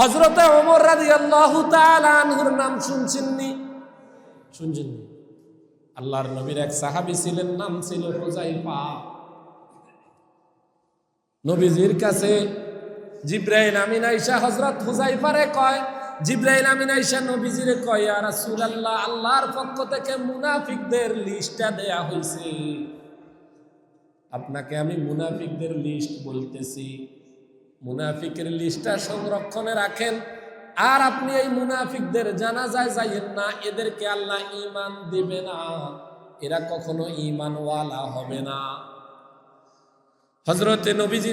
হজরতে ওমর রাজি আল্লাহ আনহুর নাম শুনছেননি? শুনছেননি। আল্লাহর নবীর এক সাহাবি ছিলেন, নাম ছিল হুজাইফা নবীজির কাছে জিব্রাইল আমিন আইসা হজরত হুজাইফারে কয়, জিব্রাইল আমিন আইসা নবীজিরে কয় আর রাসূলুল্লাহ, আল্লাহর পক্ষ থেকে মুনাফিকদের লিস্টটা দেয়া হয়েছে আপনাকে আমি মুনাফিকদের লিস্ট বলতেছি। মুনাফিকের লিস্টটা সংরক্ষণে রাখেন। আর আপনি এই মুনাফিকদের জানাজায় যাইয়েন না, এদেরকে আল্লাহ ইমান দিবে না। এরা কখনো ঈমানওয়ালা হবে না। হজরতে নবীজি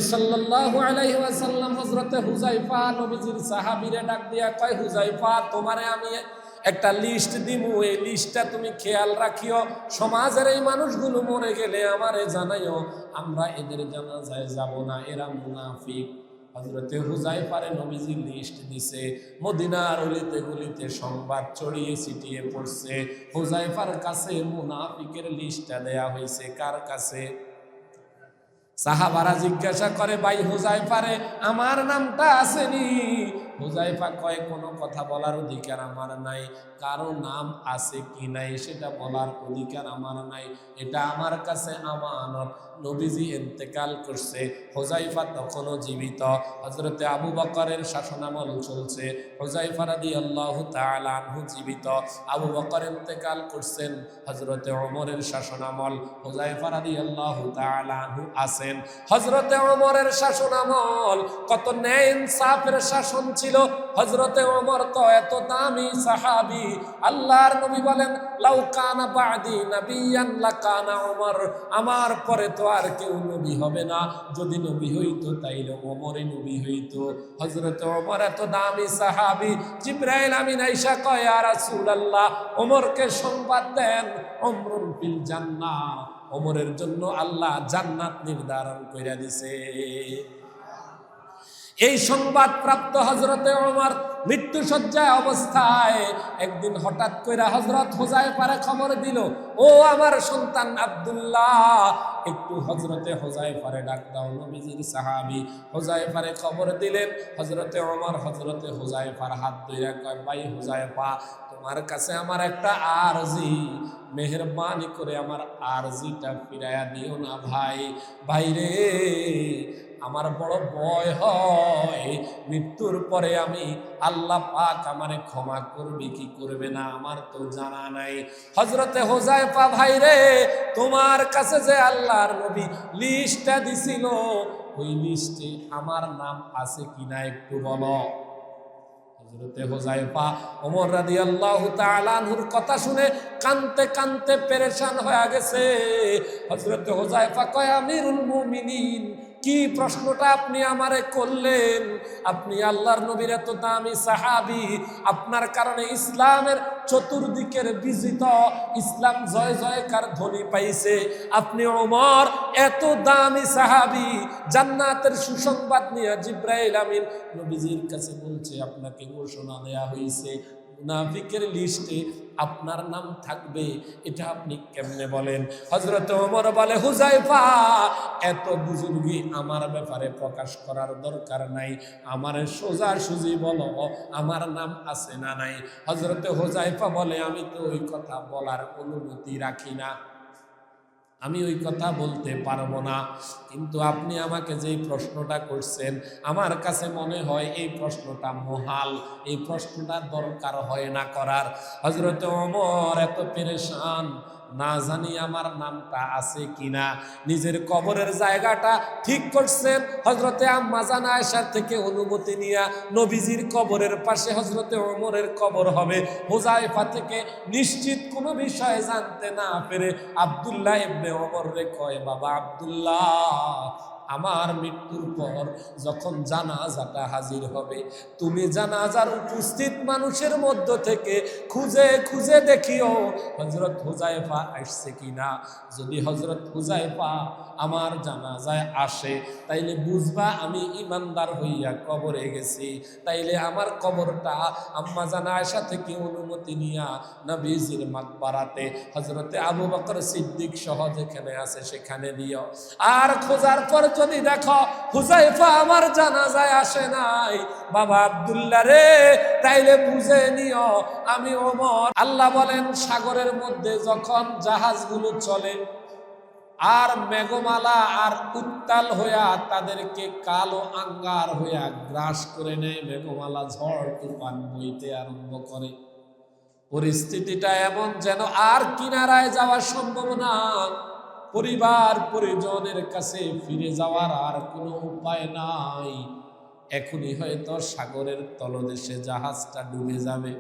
ওয়াসাল্লাম হজরতে হুজাইফা নবীজির সাহাবীরে ডাক দিয়া কয় হুজাইফা তোমারে আমি একটা লিস্ট দিমু এই লিস্টটা তুমি খেয়াল রাখিও। সমাজের এই মানুষগুলো মরে গেলে আমারে জানাইও। আমরা এদের জানাজায় যাব না, এরা মুনাফিক। হজরতে হুজাইফারে নবীজি লিস্ট দিছে, মদিনার অলিতে গলিতে সংবাদ ছড়িয়ে ছিটিয়ে পড়ছে। হুজাইফার কাছে মুনাফিকের লিস্টটা দেয়া হয়েছে, কার কাছে? সাহাবারা জিজ্ঞাসা করে, ভাই হুজাইফারে আমার নামটা আসেনি। হুজাইফা কয়, কোনো কথা বলার অধিকার আমার নাই, কারও নাম আছে কি নাই সেটা বলার অধিকার আমার নাই, এটা আমার কাছে আমানত। নবীজি ইন্তেকাল করছে, হোজাইফা তখনও জীবিত। হজরতে আবু বকরের শাসনামল চলছে, হোজাইফা রাদি আল্লাহ তালু জীবিত। আবু বকর ইন্তেকাল করছেন হজরতে ওমরের শাসনামল, হোজাইফা রাদি আল্লাহ তালু আছেন। হজরতে ওমরের শাসনামল, কত ন্যায় ইনসাফের শাসন ছিল। হজরতে ওমর তো এত দামি সাহাবি। আল্লাহর নবী বলেন, লাউ কানা বাদি নাবিয়ান লাকানা ওমর। আমার পরে তো আর কেউ নবী হবে না। যদি নবী তাইলে নবী হজরত ওমর এত দামি সাহাবি। জিব্রাইল কয় আর ওমরকে সংবাদ দেন অমরুন ফিল জান্নাহ। ওমরের জন্য আল্লাহ জান্নাত নির্ধারণ কইরা দিছে। এই সংবাদ প্রাপ্ত হজরতে মৃত্যু সজ্জায় অবস্থায় একদিন হঠাৎ কইরা হজরত হোজায় পারে খবর দিল, ও আমার সন্তান আব্দুল্লাহ। একটু হজরতে হোজায় পারে ডাক দাও, নবীজির সাহাবি হোজায় পারে খবর দিলেন। হজরতে ওমর হজরতে হোজায় পার হাত ধইরা কয়, ভাই হোজায় পা তোমার কাছে আমার একটা আরজি। মেহরবানি করে আমার আরজিটা ফিরাইয়া দিও না ভাই। ভাই রে আমার বড় ভয় হয়। মৃত্যুর পরে আমি আল্লাহ পাক আমারে ক্ষমা করবে, কি করবে না আমার তো জানা নাই। হজরতে হোজাইফা ভাই রে, তোমার কাছে যে আল্লাহর নবী লিস্টটা দিছিল, ওই লিস্টে আমার নাম আছে কিনা একটু বলো। হজরতে হোজাইফা ওমর রাদিয়াল্লাহু তাআলা আনহুর কথা শুনে কানতে কানতে পেরেশান হয়ে গেছে। হজরতে হোজাইফা কয়, আমিরুল মুমিনিন কি প্রশ্নটা আপনি আমারে করলেন? আপনি আল্লাহর নবীর এত দামি সাহাবি, আপনার কারণে ইসলামের চতুর্দিকের বিজিত, ইসলাম জয় জয়কার ধ্বনি পাইছে। আপনি ওমর, এত দামি সাহাবি, জান্নাতের সুসংবাদ নিয়ে জিব্রাইল আমিন নবীজির কাছে বলছে, আপনাকে ঘোষণা দেয়া হয়েছে মুনাফিকের লিস্টে আপনার নাম থাকবে, এটা আপনি কেমনে বলেন? হজরত ওমর বলে হুজাইফা এত বুজুর্গি আমার ব্যাপারে প্রকাশ করার দরকার নাই। আমার সোজা সুজি বলো, আমার নাম আছে না নাই? হজরতে হুজাইফা বলে, আমি তো ওই কথা বলার অনুমতি রাখি না। আমি ওই কথা বলতে পারব না। কিন্তু আপনি আমাকে যেই প্রশ্নটা করছেন, আমার কাছে মনে হয় এই প্রশ্নটা মহাল। এই প্রশ্নটা দরকার হয় না করার। হজরত অমর এত পেরেশান। না জানি আমার নামটা আছে কিনা। নিজের কবরের জায়গাটা ঠিক করছেন। হজরতে আম্মাজান আয়েশার থেকে অনুমতি নিয়ে নবীজির কবরের পাশে হজরতে ওমরের কবর হবে। হোজাইফা থেকে নিশ্চিত কোনো বিষয়ে জানতে না পেরে আবদুল্লাহ ইবনে ওমর রে কয়, বাবা আব্দুল্লাহ আমার মৃত্যুর পর যখন জানাজাটা হাজির হবে, তুমি জানাজার উপস্থিত মানুষের মধ্য থেকে খুঁজে খুঁজে দেখিও হজরত হুজাইফা আসছে কিনা। যদি হজরত হুজাইফা আমার জানাজায় আসে, তাইলে বুঝবা আমি ইমানদার হইয়া কবরে গেছি। তাইলে আমার কবরটা আম্মা জানা আয়সা থেকে অনুমতি নিয়া নবীজির মাকবারাতে হজরতে আবু বকর সিদ্দিক সহ যেখানে আছে সেখানে দিও। আর খোঁজার পর যদি দেখো হুজাইফা আমার জানাজায় আসে নাই, বাবা আব্দুল্লাহ রে, তাইলে বুঝে নিও, আমি ওমর। আল্লাহ বলেন, সাগরের মধ্যে যখন জাহাজগুলো চলে, আর মেঘমালা আর উত্তাল হইয়া তাদেরকে কালো আঙ্গার হইয়া গ্রাস করে নেয়, মেঘমালা ঝড় তুফান বইতে আরম্ভ করে। পরিস্থিতিটা এমন যেন আর কিনারায় যাওয়া সম্ভব না পরিবার পরিজনের কাছে ফিরে যাওয়ার আর কোনো উপায় নাই। এখনই হয়তো সাগরের তলদেশে জাহাজটা ডুবে যাবে।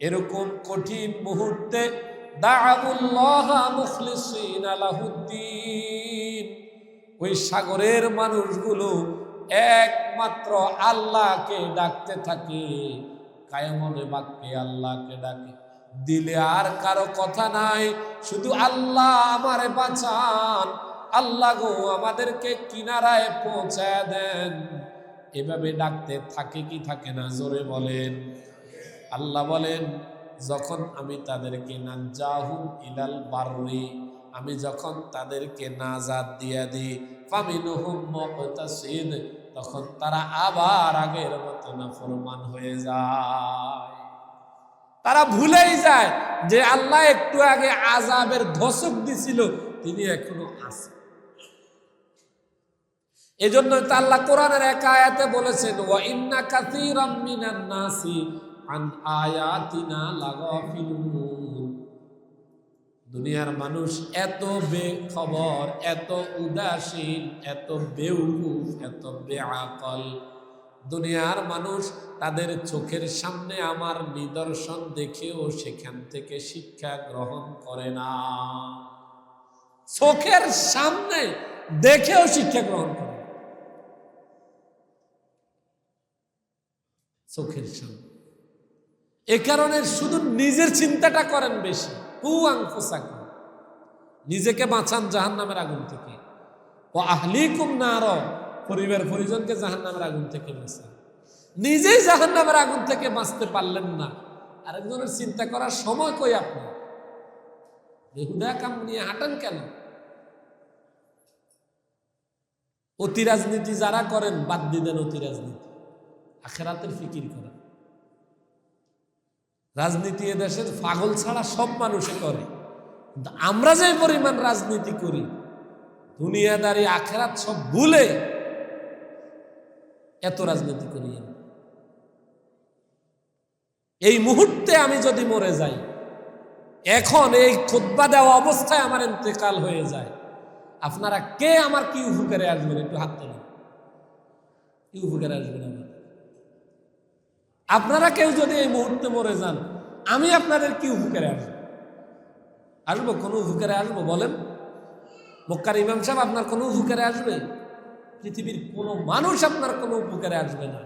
এরকম কঠিন মুহূর্তে ওই সাগরের মানুষগুলো একমাত্র আল্লাহকে ডাকতে থাকে। কায়মনে বাক্যে আল্লাহকে ডাকে। দিলে আর কারও কথা নাই। শুধু আল্লাহ আমারে বাঁচান। আল্লাহ গো আমাদেরকে কিনারায় পৌঁছায় দেন। এভাবে ডাকতে থাকে কি থাকে না, জোরে বলেন। আল্লাহ বলেন, যখন আমি তাদেরকে না নাজাহুম ইলাল বাররি, আমি যখন তাদেরকে নাজাদ দিয়া দিই তখন তারা আবার আগের মতো নাফরমান হয়ে যায়। তারা ভুলেই যায় যে আল্লাহ একটু আগে আজাবের ধসক দিছিল, তিনি এখনও আছে এজন্য আল্লাহ কোরআনের এক আয়াতে বলেছেন, ওয়া ইন্না কাসীরাম দুনিয়ার মানুষ এত বেখবর, এত উদাসীন, এত বেউকুফ, এত বেআকল। দুনিয়ার মানুষ তাদের চোখের সামনে আমার নিদর্শন দেখেও সেখান থেকে শিক্ষা গ্রহণ করে না। চোখের সামনে দেখেও শিক্ষা গ্রহণ করে চোখের সামনে। এ কারণে শুধু নিজের চিন্তাটা করেন বেশি। হু আংফুসাকুম নিজেকে বাঁচান জাহান নামের আগুন থেকে। ও আহলিকুম না পরিবার পরিজনকে জাহান নামের আগুন থেকে বাঁচান। নিজেই জাহান নামের আগুন থেকে বাঁচতে পারলেন না। আরেকজনের চিন্তা করার সময় কই আপনি? বেহুদা কাম নিয়ে হাঁটান কেন? অতি রাজনীতি যারা করেন, বাদ দিলেন অতি রাজনীতি। আখেরাতের ফিকির করেন রাজনীতি এদেশের পাগল ছাড়া সব মানুষে করে। আমরা যে পরিমাণ রাজনীতি করি, দুনিয়াদারি, আখেরাত সব ভুলে এত রাজনীতি করি এই মুহূর্তে আমি যদি মরে যাই, এখন এই খোদ্া দেওয়া অবস্থায় আমার ইন্তেকাল হয়ে যায়। আপনারা কে আমার কি উপকারে আসবেন? একটু হাত তোলেন। কি উপকারে আসবেন আমার? আপনারা কেউ যদি এই মুহূর্তে মরে যান, আমি আপনাদের কি উপকারে আসব? আসব? কোনো উপকারে আসব? বলেন। মক্কার ইমাম সাহেব আপনার কোনো উপকারে আসবে? পৃথিবীর কোনো মানুষ আপনার কোনো উপকারে আসবে না।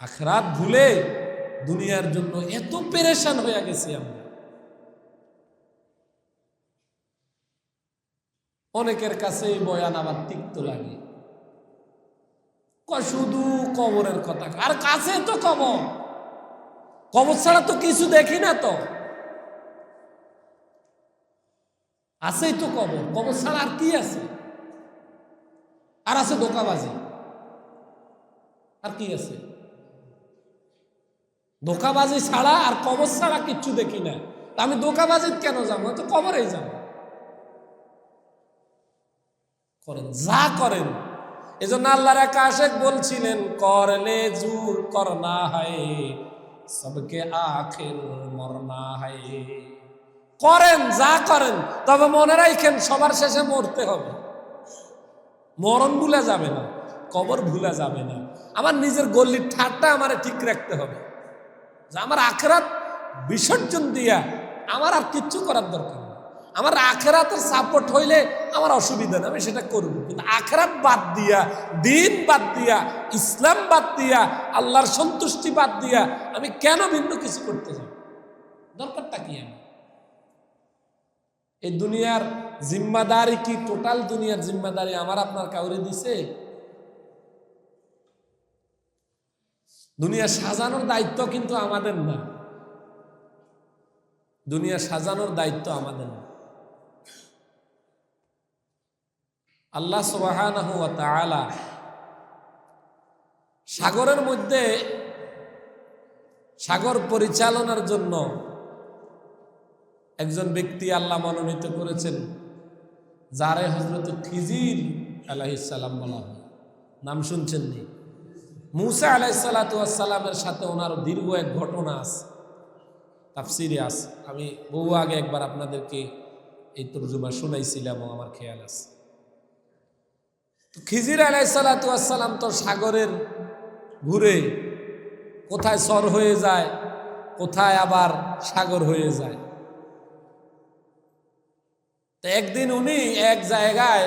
আখরাত ভুলে দুনিয়ার জন্য এত পেরেশান হয়ে গেছি আমরা। অনেকের কাছে এই বয়ান আবার তিক্ত লাগে। শুধু কবরের কথা। আর কাছে তো কবর। কবর ছাড়া তো কিছু দেখি না তো। আছেই তো কবর। কবর ছাড়া আর কি আছে? আর আছে ধোকাবাজি। আর কি আছে? ধোকাবাজি ছাড়া আর কবর ছাড়া কিচ্ছু দেখি না। আমি ধোকাবাজির কেন যাব? তো কবরেই যাব। করেন, যা করেন। এজন্য আল্লাহর এক আশেক বলছিলেন, করলে জুর করনা হয়, সবকে আখের মরনা হয়। করেন, যা করেন, তবে মনে রাখেন সবার শেষে মরতে হবে। মরণ ভুলে যাবে না, কবর ভুলে যাবে না। আমার নিজের গল্লির ঠাটটা আমার ঠিক রাখতে হবে। যে আমার আখেরাত বিসর্জন দিয়া আমার আর কিচ্ছু করার দরকার নেই। আমার আখেরাতের সাপোর্ট হইলে আমার অসুবিধা নেই, আমি সেটা করব। কিন্তু আখেরাত বাদ দিয়া, দিন বাদ দিয়া, ইসলাম বাদ দিয়া, আল্লাহর সন্তুষ্টি বাদ দিয়া আমি কেন ভিন্ন কিছু করতে যাব? দরকারটা কি আমি এই দুনিয়ার জিম্মাদারি কি? টোটাল দুনিয়ার জিম্মাদারি আমার আপনার কাউরে দিছে? দুনিয়া সাজানোর দায়িত্ব কিন্তু আমাদের না। দুনিয়া সাজানোর দায়িত্ব আমাদের না। আল্লাহ তাআলা সাগরের মধ্যে সাগর পরিচালনার জন্য একজন ব্যক্তি আল্লাহ মনোনীত করেছেন, যারে হজরত খিজির আলাইসাল্লাম বলা হয়। নাম শুনছেন নি? মুসা আলাইসাল্লাতামের সাথে ওনার দীর্ঘ এক ঘটনা আছে, তাফসিরে আছে। আমি বহু আগে একবার আপনাদেরকে এই তর্জুমা শুনাইছিলাম আমার খেয়াল আছে। খিজির আলাইসাল্লাতাম তো সাগরের ঘুরে কোথায় সর হয়ে যায়, কোথায় আবার সাগর হয়ে যায় তো একদিন উনি এক জায়গায়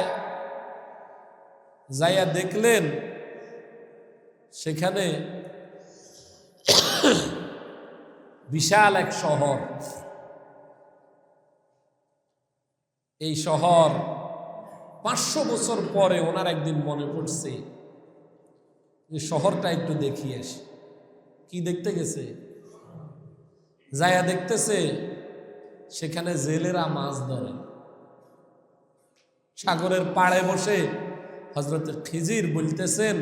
যাইয়া দেখলেন, সেখানে বিশাল এক শহর। এই শহর পাঁচশো বছর পরে ওনার একদিন মনে পড়ছে যে শহরটা একটু দেখি আসি। কি দেখতে গেছে? যায়া দেখতেছে, সেখানে জেলেরা মাছ ধরে। সাগরের পাড়ে বসে হজরত খিজির বলতেছেন,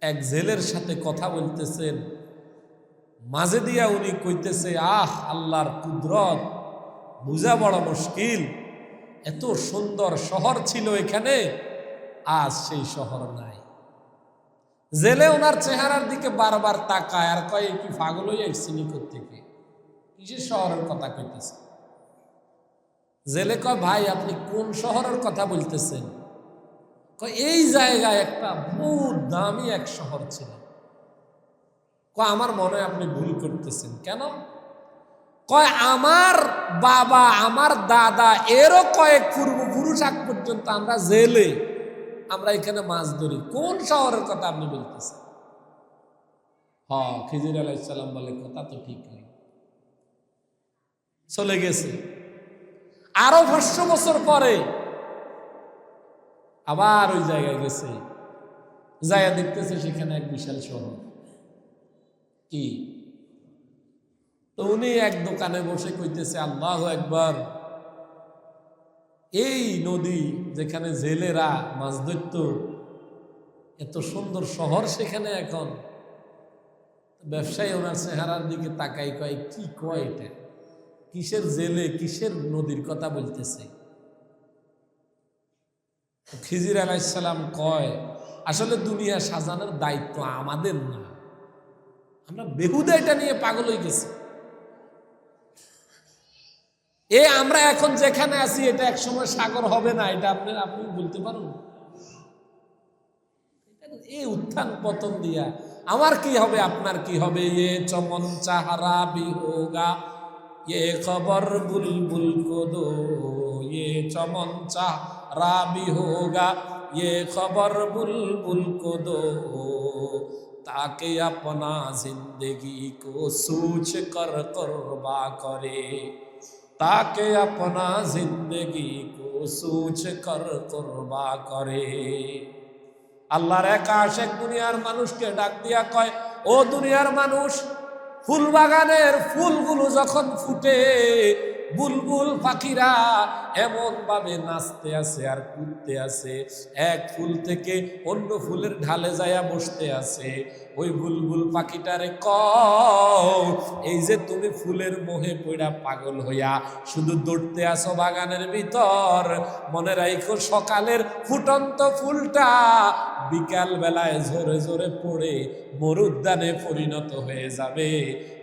এক জেলের সাথে কথা বলতেছেন। মাঝে দিয়া উনি কইতেছে, আহ, আল্লাহর কুদরত, বুঝা বড় মুশকিল। এত সুন্দর শহর ছিল এখানে, আজ সেই শহর নাই। জেলে ওনার চেহারার দিকে বারবার তাকায় আর কয়, কি পাগল এসছি নিকট থেকে কিসের শহরের কথা কইতেছে? জেলে কয়, ভাই, আপনি কোন শহরের কথা বলতেছেন? এই জায়গায় একটা বহুত দামি এক শহর ছিল। কয়, আমার মনে আপনি ভুল করতেছেন। কেন? কয়, আমার বাবা, আমার দাদা, এরও কয়েক পূর্বপুরুষ আগ পর্যন্ত আমরা জেলে, আমরা এখানে মাছ ধরি। কোন শহরের কথা আপনি বলতেছেন? হ, খিজির আলাইসাল্লাম বলে, কথা তো ঠিক নেই। চলে গেছে। আরও পাঁচশো বছর পরে আবার ওই জায়গায় গেছে। জায়গা দেখতেছে সেখানে এক বিশাল শহর। কি? তো উনি এক দোকানে বসে কইতেছে, আল্লাহ একবার এই নদী যেখানে জেলেরা মাছ ধরত, এত সুন্দর শহর সেখানে এখন। ব্যবসায়ী ওনার চেহারার দিকে তাকাই কয়, কি কয় এটা? কিসের জেলে, কিসের নদীর কথা বলতেছে? খিজির আলাইসালাম কয়, আসলে দুনিয়া সাজানোর দায়িত্ব আমাদের না। আমরা বেহুদা এটা নিয়ে পাগল হয়ে গেছি। এ আমরা এখন যেখানে আছি, এটা একসময় সাগর হবে না, এটা আপনি আপনি বলতে পারুন? এই উত্থান পতন দিয়া, আমার কি হবে, আপনার কি হবে? এ চমন চাহারা বিহোগা یہ خبر بلبل کو دو یہ چمن چاہ رابی ہوگا یہ خبر بلبل کو دو تاکہ اپنا زندگی کو سوچ کر قربا کرے تاکہ اپنا زندگی کو سوچ کر قربا کرے আল্লাহর এক আশেক দুনিয়ার মানুষকে ডাক দিয়া কয় ও দুনিয়ার মানুষ ফুল বাগানের ফুলগুলো যখন ফুটে বুলবুল পাখিরা এমন ভাবে নাচতে আছে আর কুদতে আছে। এক ফুল থেকে অন্য ফুলের ঢালে যায়া বসতে আছে। ওই বুলবুল পাখিটারে ক এই যে তুমি ফুলের মোহে পড়া পাগল হইয়া, শুধু দৌড়তে আসো বাগানের ভিতর। মনে রাখো সকালের ফুটন্ত ফুলটা বিকাল বেলায় জোরে জোরে পড়ে, মরুদ্যানে পরিণত হয়ে যাবে।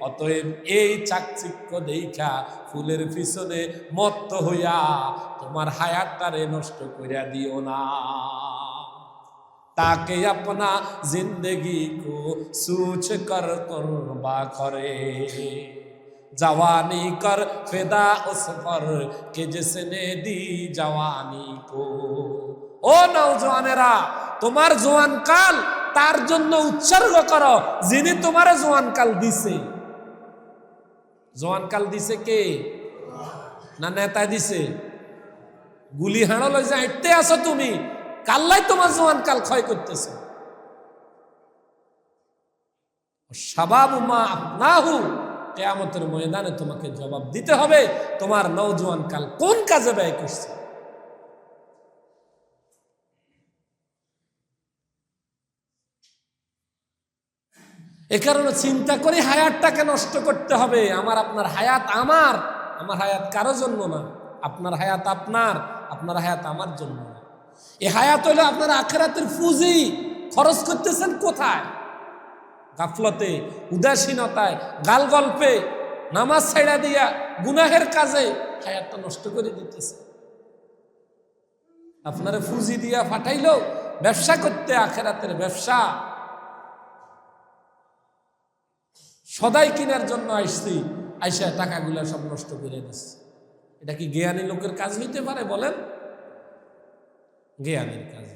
অতএব এই চাকচিক্য দেখা ফুলের পিছনে মত্ত হইয়া আল্লাহ তোমার হায়াতটারে নষ্ট করে দিও না। তাকে আপনা জিন্দগি কো সুচ কর করবা করে জওয়ানি কর ফেদা উস পর কে জিসনে দি জওয়ানি কো। ও নওজওয়ানেরা তোমার জওয়ান কাল তার জন্য উৎসর্গ করো যিনি তোমার জওয়ান কাল দিছে। জওয়ান কাল দিছে কে? না নেতা দিছে? গুলি হাঁড়ো লই যে আঁটতে আছো তুমি, কাল্লাই তোমার জোয়ান কাল ক্ষয় করতেছে। সবাব মা আপনাহু কেয়ামতের ময়দানে তোমাকে জবাব দিতে হবে, তোমার নৌজোয়ান কাল কোন কাজে ব্যয় করছে? এ কারণে চিন্তা করে হায়াতটাকে নষ্ট করতে হবে। আমার আপনার হায়াত আমার আমার হায়াত কারও জন্য না, আপনার হায়াত আপনার। আপনার হায়াত আমার জন্য এই হায়াত হলো আপনার আখেরাতের ফুজি খরচ করতেছেন কোথায়? গাফলতে, উদাসীনতায় গাল গল্পে নামাজ ছেড়া দিয়া, গুনাহের কাজে হায়াতটা নষ্ট করে দিতেছে। আপনারা ফুজি দিয়া ফাটাইলো ব্যবসা করতে আখেরাতের ব্যবসা। সদাই কেনার জন্য আসছি আইসা টাকাগুলা সব নষ্ট করে দিচ্ছে এটা কি জ্ঞানী লোকের কাজ হইতে পারে বলেন? জ্ঞানের কাজ।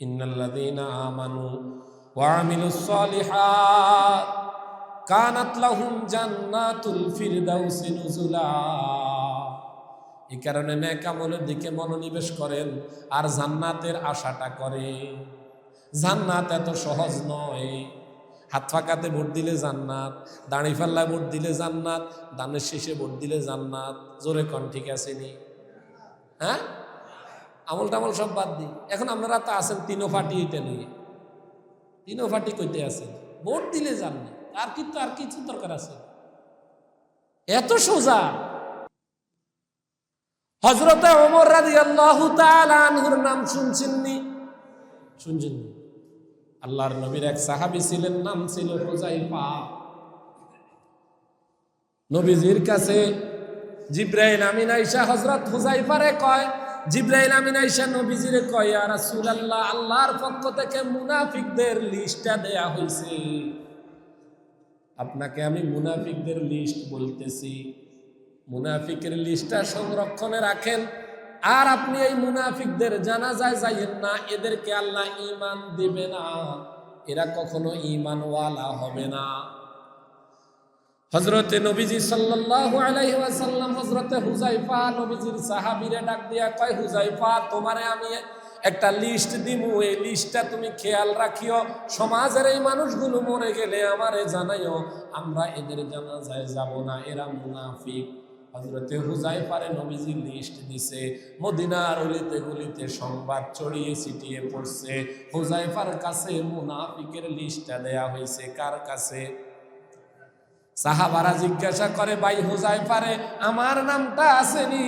ইন্নাল্লাযীনা এই কারণে দিকে মনোনিবেশ করেন আর জান্নাতের আশাটা করে জান্নাত এত সহজ নয়। হাত ফাঁকাতে ভোট দিলে জান্নাত, দাঁড়ি ফাল্লায় ভোট দিলে জান্নাত, দানের শেষে ভোট দিলে জান্নাত। জোরে কন, ঠিক আছে নি? হ্যাঁ? আমল টামল সব বাদ দিই এখন আপনারা তো আছেন তিনো ফাটি এটা নিয়ে। তিনো ফাটি কইতে আছেন। ভোট দিলে জাননি আর কিন্তু আর কিছু দরকার আছে? এত সোজা। হজরতে ওমর রাজি আল্লাহ আনহুর নাম শুনছেননি শুনছেননি আল্লাহর নবীর এক সাহাবি ছিলেন, নাম ছিল হুজাইফা নবীজির কাছে জিব্রাইল আমিন আইসা হজরত হুজাইফারে কয়, জিব্রাইল আমিন আইসা নবীজিরে কয় আর রাসূলুল্লাহ, আল্লাহর পক্ষ থেকে মুনাফিকদের লিস্টটা দেয়া হইছে। আপনাকে আমি মুনাফিকদের লিস্ট বলতেছি। মুনাফিকের লিস্টটা সংরক্ষণে রাখেন আর আপনি এই মুনাফিকদের জানাজায় যাইয়েন না, এদেরকে আল্লাহ ইমান দিবে না। এরা কখনো ঈমানওয়ালা হবে না। হজরতে নবীজি সাল্লাল্লাহু আলাইহি ওয়াসাল্লাম হজরতে হুজাইফা নবীজির সাহাবীরে ডাক দিয়া কয় হুজাইফা তোমারে আমি একটা লিস্ট দিমু এই লিস্টটা তুমি খেয়াল রাখিও। সমাজের এই মানুষগুলো মরে গেলে আমারে জানাইও। আমরা এদের জানাজায় যাব না, এরা মুনাফিক। হজরতে হুজাইফারে নবীজি লিস্ট দিছে, মদিনার অলিতে গলিতে সংবাদ ছড়িয়ে ছিটিয়ে পড়ছে। হুজাইফার কাছে মুনাফিকের লিস্টটা দেয়া হয়েছে, কার কাছে? সাহাবারা জিজ্ঞাসা করে, ভাই হুজাইফারে আমার নামটা আসেনি।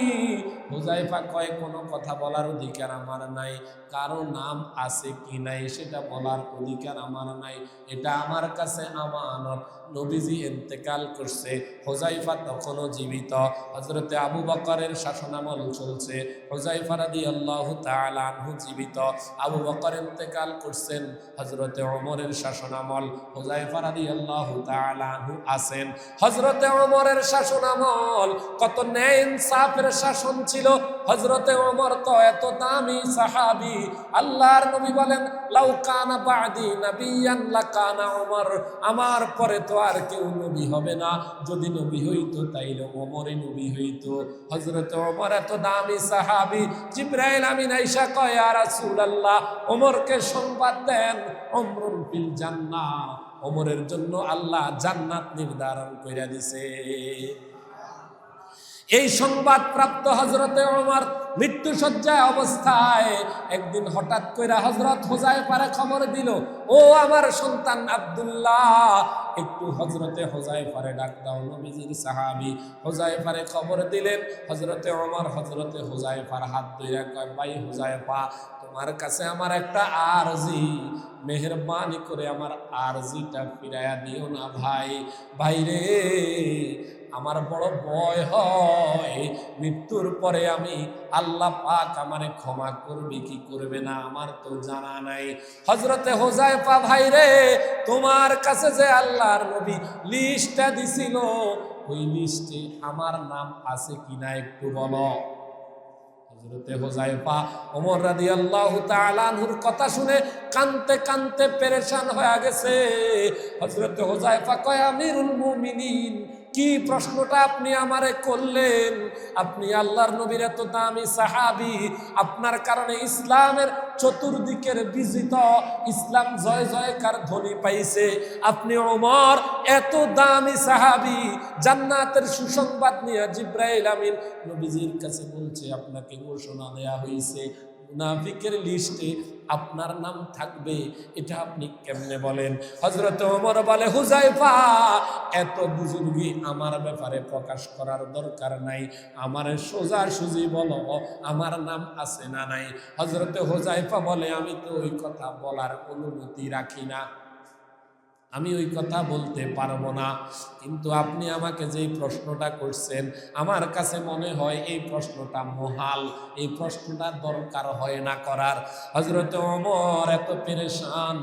হুজাইফা কয়, কোনো কথা বলার অধিকার আমার নাই, কারও নাম আছে কি নাই সেটা বলার অধিকার আমার নাই, এটা আমার কাছে আমানত। নবীজি ইন্তেকাল করছে, হুজাইফা তখনও জীবিত। হজরতে আবু বকরের শাসনামল চলছে, হুজাইফা রাদি আল্লাহ তালু জীবিত। আবু বকর ইন্তেকাল করছেন হজরতে ওমরের শাসনামল, হুজাইফা রাদি আল্লাহ তালু আছেন। হজরতে ওমরের শাসনামল, কত ন্যায় ইনসাফের শাসন ছিল। হজরতে ওমর তো এত দামি সাহাবি। আল্লাহর নবী বলেন, লাউ কানা বাদি নাবিয়ান লাকানা ওমর। আমার পরে তো আর কেউ নবী হবে না। যদি নবী হইতো, তাইলে ওমরে নবী হইতো। হজরতে ওমর এত দামি সাহাবি। জিব্রাইল আমিন আইসা কয় আর রাসূলুল্লাহ, ওমরকে সংবাদ দেন অমরুন ফিল জান্নাহ। ওমরের জন্য আল্লাহ জান্নাত নির্ধারণ কইরা দিছে। এই সংবাদ প্রাপ্ত হজরতে ওমর মৃত্যু সজ্জায় অবস্থায় একদিন হঠাৎ কইরা হজরত হোজাই পারে খবর দিল, ও আমার সন্তান আব্দুল্লাহ। একটু হজরতে হোজাই পারে ডাক দাও, নবীজির সাহাবি হোজাই পারে খবর দিলেন। হজরতে ওমর হজরতে হোজাই পার হাত ধইরা কয়, ভাই হোজাই পা তোমার কাছে আমার একটা আরজি। মেহরবানি করে আমার আরজিটা ফিরাইয়া দিও না ভাই। ভাইরে আমার বড় ভয় হয়। মৃত্যুর পরে আমি আল্লাহ পাক আমারে ক্ষমা করবে, কি করবে না আমার তো জানা নাই। হজরতে হোজাইফা ভাই রে, তোমার কাছে যে আল্লাহর নবী লিস্টটা দিছিল, ওই লিস্টে আমার নাম আছে কিনা একটু বলো? হজরতে হোজাইফা ওমর রাদিয়াল্লাহু তাআলা আনহুর কথা শুনে কানতে কানতে পেরেশান হয়ে গেছে। হজরতে হোজাইফা কয়, আমিরুল মুমিনিন কি প্রশ্নটা আপনি আমারে করলেন? আপনি আল্লাহর নবীর এত দামি সাহাবি, আপনার কারণে ইসলামের চতুর্দিকের বিজিত, ইসলাম জয় জয়কার ধ্বনি পাইছে। আপনি ওমর, এত দামি সাহাবি, জান্নাতের সুসংবাদ নিয়ে জিব্রাইল আমিন নবীজির কাছে বলছে, আপনাকে ঘোষণা দেয়া হয়েছে মুনাফিকের লিস্টে আপনার নাম থাকবে, এটা আপনি কেমনে বলেন? হজরত ওমর বলে হুজাইফা এত বুজুর্গি আমার ব্যাপারে প্রকাশ করার দরকার নাই। আমার সোজা সুজি বলো, আমার নাম আছে না নাই? হজরত হুজাইফা বলে, আমি তো ওই কথা বলার অনুমতি রাখি না। আমি ওই কথা বলতে পারব না। কিন্তু আপনি আমাকে যেই প্রশ্নটা করছেন, আমার কাছে মনে হয় এই প্রশ্নটা মহাল। এই প্রশ্নটা দরকার হয় না করার। হজরত অমর এত পেরেশান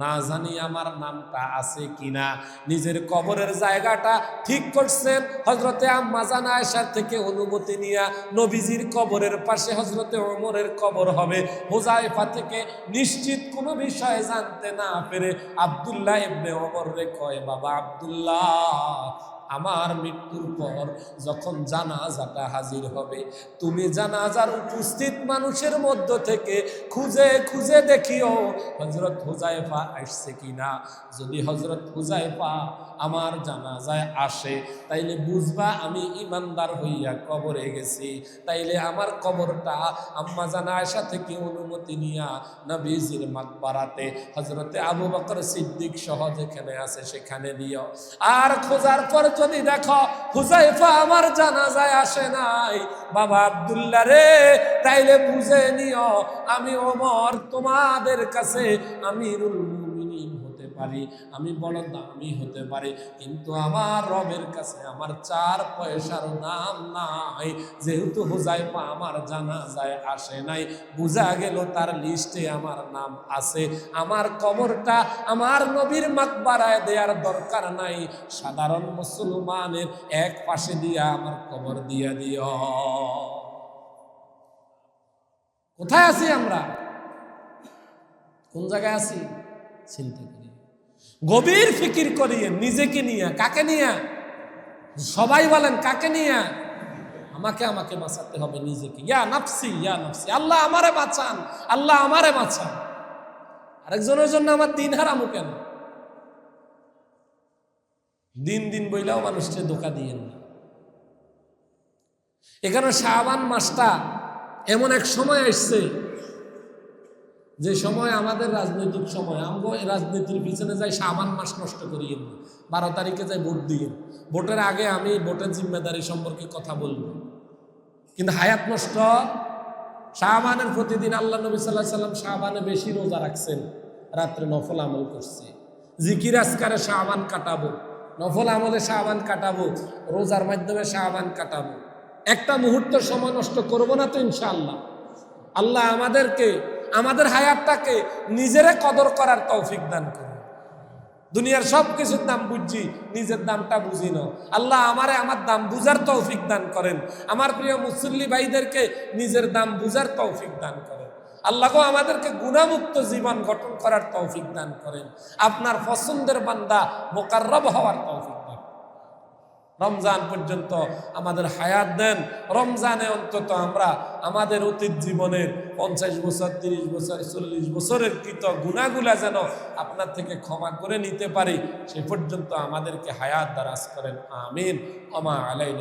না জানি আমার নামটা আছে কিনা। নিজের কবরের জায়গাটা ঠিক করছেন হজরতে আম্মাজান আয়েশার থেকে অনুমতি নিয়ে নবীজির কবরের পাশে হজরতে অমরের কবর হবে। হোজাইফা থেকে নিশ্চিত কোনো বিষয়ে জানতে না পেরে আবদুল্লাহ ইবনে ওমর রে কয়, বাবা আব্দুল্লাহ আমার মৃত্যুর পর যখন জানাজাটা হাজির হবে, তুমি জানাজার উপস্থিত মানুষের মধ্য থেকে খুঁজে খুঁজে দেখিও হজরত হুজাইফা আসছে কিনা। যদি হজরত হুজাইফা আমার জানাজায় আসে, তাইলে বুঝবা আমি ইমানদার হইয়া কবরে গেছি। তাইলে আমার কবরটা আম্মা জানা আয়সা থেকে অনুমতি নিয়া নবীজির মাকবারাতে হজরতে আবু বকর সিদ্দিক সহ যেখানে আছে সেখানে দিও। আর খোঁজার পর যদি দেখো হুজাইফা আমার জানাজায় আসে নাই, বাবা আবদুল্লা রে, তাইলে বুঝে নিও, আমি ওমর তোমাদের কাছে আমিরুল পারি, আমি বড় দামি হতে পারি। কিন্তু আমার রবের কাছে আমার চার পয়সার নাম নাই। যেহেতু হুজাইফা আমার জানা যায় আসে নাই, বোঝা গেল তার লিস্টে আমার নাম আছে। আমার কবরটা আমার নবীর মাকবারায় দেওয়ার দরকার নাই। সাধারণ মুসলমানের এক পাশে দিয়া আমার কবর দিয়া দিও। কোথায় আছি আমরা? কোন জায়গায় আছি? চিন্তা গভীর ফিকির করিয়ে নিজেকে নিয়ে, কাকে নিয়ে? সবাই বলেন, কাকে নিয়ে? আমাকে আমাকে বাঁচাতে হবে নিজেকে। ইয়া নাফসি ইয়া নাফসি। আল্লাহ আমারে বাঁচান, আল্লাহ আমারে বাঁচান। আরেকজনের জন্য আমার দিন হারামু কেন? দিন দিন বইলেও মানুষকে ধোকা দিয়েন না। এখানে শাহবান মাসটা এমন এক সময় আসছে যে সময় আমাদের রাজনৈতিক সময়, আমগো রাজনীতির পিছনে যাই সাবান মাস নষ্ট করিয়ে না বারো তারিখে যাই ভোট দিয়ে। ভোটের আগে আমি ভোটের জিম্মেদারি সম্পর্কে কথা বলব। কিন্তু হায়াত নষ্ট শাহবানের প্রতিদিন আল্লাহ নবী সাল্লাহ সাল্লাম শাহবানে বেশি রোজা রাখছেন। রাত্রে নফল আমল করছে। জিকির আজকারে শাহবান কাটাবো। নফল আমলে শাহবান কাটাবো। রোজার মাধ্যমে শাহবান কাটাবো। একটা মুহূর্ত সময় নষ্ট করব না তো ইনশাআল্লাহ। আল্লাহ আমাদেরকে আমাদের হায়াতটাকে নিজেরে কদর করার তৌফিক দান করুন। দুনিয়ার সব কিছুর দাম বুঝছি, নিজের দামটা বুঝি না। আল্লাহ আমারে আমার দাম বুঝার তৌফিক দান করেন। আমার প্রিয় মুসল্লি ভাইদেরকে নিজের দাম বুঝার তৌফিক দান করেন। আল্লাহও আমাদেরকে গুণামুক্ত জীবন গঠন করার তৌফিক দান করেন। আপনার পছন্দের বান্দা মোকাররব হওয়ার তৌফিক রমজান পর্যন্ত আমাদের হায়াত দেন। রমজানে অন্তত আমরা আমাদের অতীত জীবনের পঞ্চাশ বছর, তিরিশ বছর, চল্লিশ বছরের কৃত গুণাগুলা যেন আপনার থেকে ক্ষমা করে নিতে পারি, সে পর্যন্ত আমাদেরকে হায়াত দারাজ করেন। আমিন। অমা আলাইনা